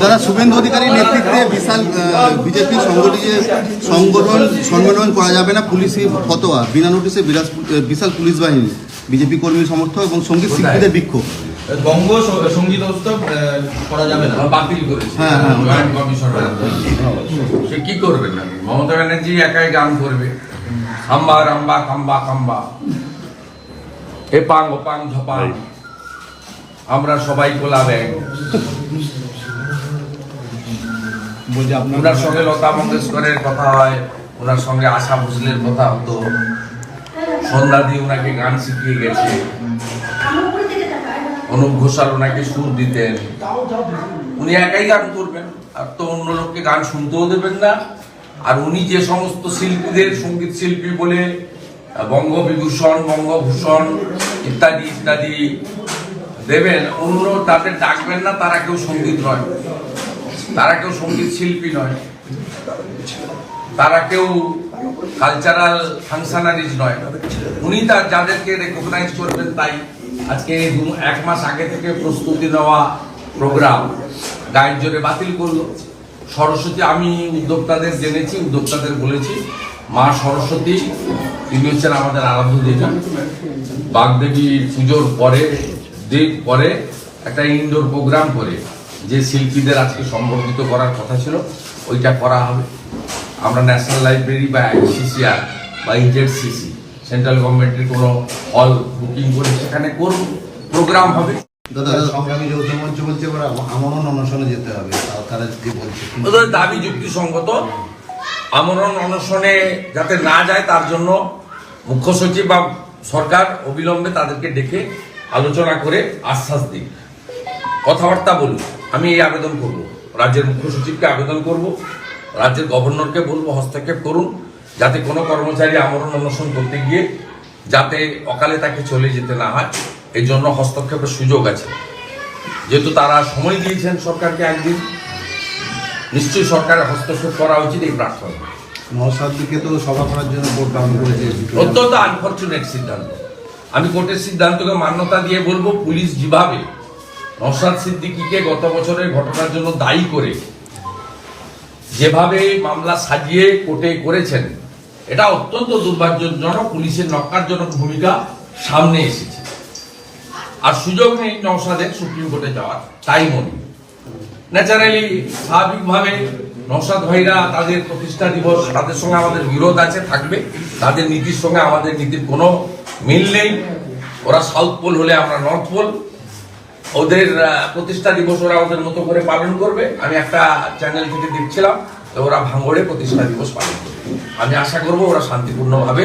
দাদা শুভেন্দু অধিকারীর নেতৃত্বে বিশাল বিজেপি সংগঠিত সংগঠন সম্মেলন করা যাবে না। পুলিশি ফতোয়া বিনা নোটিশে বিরাজ বিশাল পুলিশ বাহিনী বিজেপি কর্মী সমর্থক এবং সংগীত শিল্পীদের বিক্ষোভ। বঙ্গ সংগীত উৎসব করা যাবে না। বাতিল করেছি। হ্যাঁ, হ্যাঁ। সে কি করবেন না? মমতা ব্যানার্জি একাই গান করবে। হাম্বা রাম্বা কাম্বা কাম্বা। এপাং ওপাং ঝপাং। আমরা সবাই কোলা ব্যাগ ওনার সঙ্গে লতা মঙ্গেশকরের কথা হয়, ওনার সঙ্গে আশা ভোসলের কথা হতো। সন্ধ্যা দিয়ে ওনাকে গান শিখিয়ে গেছে। অনুপ ঘোষাল ওনাকে সুর দিতেন। উনি একাই গান করবেন, আর তো অন্য লোককে গান শুনতেও দেবেন না। আর উনি যে সমস্ত শিল্পীদের, সংগীত শিল্পী বলে, বঙ্গবিভূষণ, বঙ্গভূষণ ইত্যাদি ইত্যাদি দেবেন অন্য তাদের ডাকবেন না, তারা কেউ সংগীত নয়। তারা কেউ সংগীত শিল্পী নয়। তারা কেউ কালচারাল ফাংশনারিজ নয়। উনি তার যাদেরকে রেকগনাইজ করবেন তাই আজকে এক মাস আগে থেকে প্রস্তুতি নেওয়া প্রোগ্রাম গায়ের জোরে বাতিল করল। সরস্বতী, আমি উদ্যোক্তাদের জেনেছি, উদ্যোক্তাদের বলেছি, মা সরস্বতী, তিনি হচ্ছেন আমাদের আরাধ্য দেবী বাগদেবী পুজোর পরে, দিন পরে একটা ইনডোর প্রোগ্রাম করে। যে শিল্পীদের আজকে সম্বর্ধিত করার কথা ছিল ওইটা করা হবে। আমরা ন্যাশনাল লাইব্রেরি বা আইসিসিআর বা ইজেডসিসি সেন্ট্রাল গভর্নমেন্টের কোনো হল বুকিং করে সেখানে করব। প্রোগ্রাম হবে। সংগ্রামী যৌথ মঞ্চ বলছে আমরণ অনশনে যেতে হবে। তাও তারা যে বলছে? ওদের দাবি যুক্তিসঙ্গত। আমরণ অনশনে যাতে না যায় তার জন্য মুখ্য সচিব বা সরকার অবিলম্বে তাদেরকে ডেকে আলোচনা করে আশ্বাস দিক। কথাবার্তা বলুন আমি এই আবেদন করব। রাজ্যের মুখ্য সচিবকে আবেদন করব। রাজ্যের গভর্নরকে বলব হস্তক্ষেপ করুন যাতে কোনো কর্মচারী আমরণ অনশন করতে গিয়ে যাতে অকালে তাকে চলে যেতে না হয়। এই জন্য হস্তক্ষেপের সুযোগ আছে। যেহেতু তারা সময় দিয়েছেন সরকারকে একদিন নিশ্চয়ই সরকারের হস্তক্ষেপ করা উচিত এই প্রার্থনা। নওসাদকে তো সভা করার জন্য ভোট ডাউন করেছে অত্যন্ত আনফর্চুনেট সিদ্ধান্ত। আমি কোর্টের সিদ্ধান্তকে মান্যতা দিয়ে বলব পুলিশ যেভাবে নসাদ সিদ্দিকিকে গত বছরের ঘটনার জন্য দায়ী করে যেভাবে মামলা সাজিয়ে কোর্টে করেছেন, এটা অত্যন্ত দুর্ভাগ্যজনক, পুলিশের নক্কারজনক ভূমিকা সামনে এসেছে। আর সুযোগ নেই নওসাদের সুপ্রিম কোর্টে যাওয়ার, তাই মনে। ন্যাচারালি, স্বাভাবিকভাবে নওশাদ ভাইরা তাদের প্রতিষ্ঠা দিবস, তাদের সঙ্গে আমাদের বিরোধ আছে, থাকবে। তাদের নীতির সঙ্গে আমাদের নীতির কোনো মিল নেই। ওরা সাউথ পোল হলে আমরা নর্থ পোল। ওদের প্রতিষ্ঠা দিবস ওরা ওদের মতো করে পালন করবে। আমি একটা চ্যানেল থেকে দেখছিলাম, তো ওরা ভাঙড়ে প্রতিষ্ঠা দিবস পালন করবে। আমি আশা করব ওরা শান্তিপূর্ণভাবে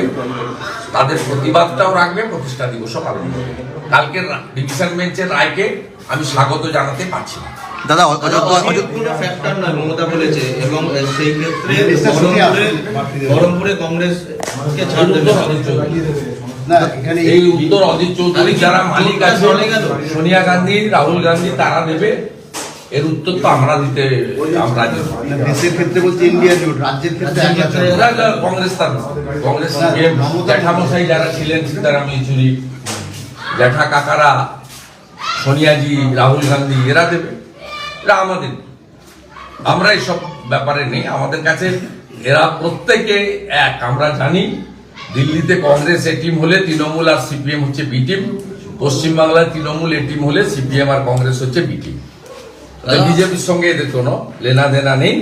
তাদের প্রতিবাদটাও রাখবে, প্রতিষ্ঠা দিবসও পালন করবে। কালকের ডিভিশন বেঞ্চের রায়কে আমি স্বাগত জানাতে পারছি না। দাদা অযোধ্যা ফ্যাক্টর নয় মমতা বলেছে। এবং সেই ক্ষেত্রে বহরমপুরে। বহরমপুরে কংগ্রেসকে ছাড় দেবে এই উত্তর অজিত চৌধুরী যারা মালিক আছে সোনিয়া গান্ধী রাহুল গান্ধী তারা দেবে। এর উত্তর তো আমরা দিতে আমরা দেশের ক্ষেত্রে বলছে ইন্ডিয়া জোট রাজ্যের ক্ষেত্রে কংগ্রেস তার কংগ্রেস জ্যাঠামশাই যারা ছিলেন সীতারাম ইয়েচুরি জ্যাঠা কাকারা সোনিয়াজি রাহুল গান্ধী এরা দেবে। এরা আমাদের। আমরা এসব ব্যাপারে নেই আমাদের কাছে এরা প্রত্যেকে এক। আমরা জানি দিল্লিতে কংগ্রেস এ টিম হলে তৃণমূল আর সিপিএম হচ্ছে বি টিম পশ্চিমবাংলায় তৃণমূল এ টিম হলে সিপিএম আর কংগ্রেস হচ্ছে বি টিম। বিজেপির সঙ্গে এদের কোনো লেনা দেনা নেই।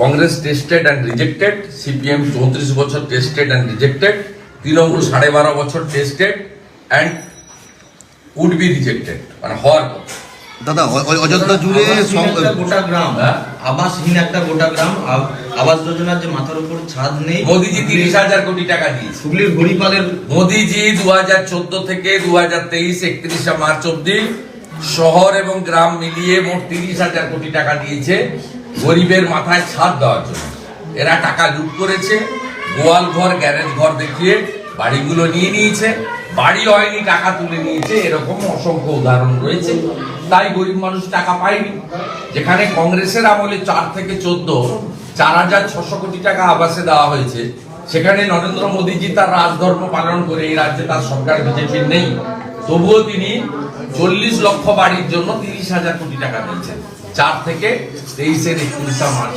Congress tested and rejected CPM চৌত্রিশ বছর টেস্টেড অ্যান্ড রিজেক্টেড তৃণমূল সাড়ে বারো বছর tested and would be rejected মানে হওয়ার কথা। দাদা অযোধ্যা জুড়ে গোটা গ্রাম। হ্যাঁ? আবাসহীন একটা গোটা গ্রাম আব- আবাস যোজনার যে মাথার উপর ছাদ নেই মোদিজি তিরিশ হাজার কোটি টাকা দিয়েছে। হুগলির হরিপালের মোদিজি দু হাজার চোদ্দ থেকে দু হাজার তেইশ একত্রিশে মার্চ অব্দি শহর এবং গ্রাম মিলিয়ে মোট তিরিশ হাজার কোটি টাকা দিয়েছে গরিবের মাথায় ছাদ দেওয়ার জন্য। এরা টাকা লুট করেছে গোয়াল ঘর গ্যারেজ ঘর দেখিয়ে বাড়িগুলো নিয়ে নিয়েছে। বাড়ি হয়নি, টাকা তুলে নিয়েছে, এরকম অসংখ্য উদাহরণ রয়েছে। তাই গরিব মানুষ টাকা পায়নি। যেখানে কংগ্রেসের আমলে চার থেকে চোদ্দ, চার হাজার ছশো কোটি টাকা আবাসে দেওয়া হয়েছে, সেখানে নরেন্দ্র মোদীজি তার রাজধর্ম পালন করে এই রাজ্যে তার সরকার বিজেপির নেই। তবুও তিনি চল্লিশ লক্ষ বাড়ির জন্য তিরিশ হাজার কোটি টাকা দিয়েছেন। চার থেকে তেইশের একত্রিশা মার্চ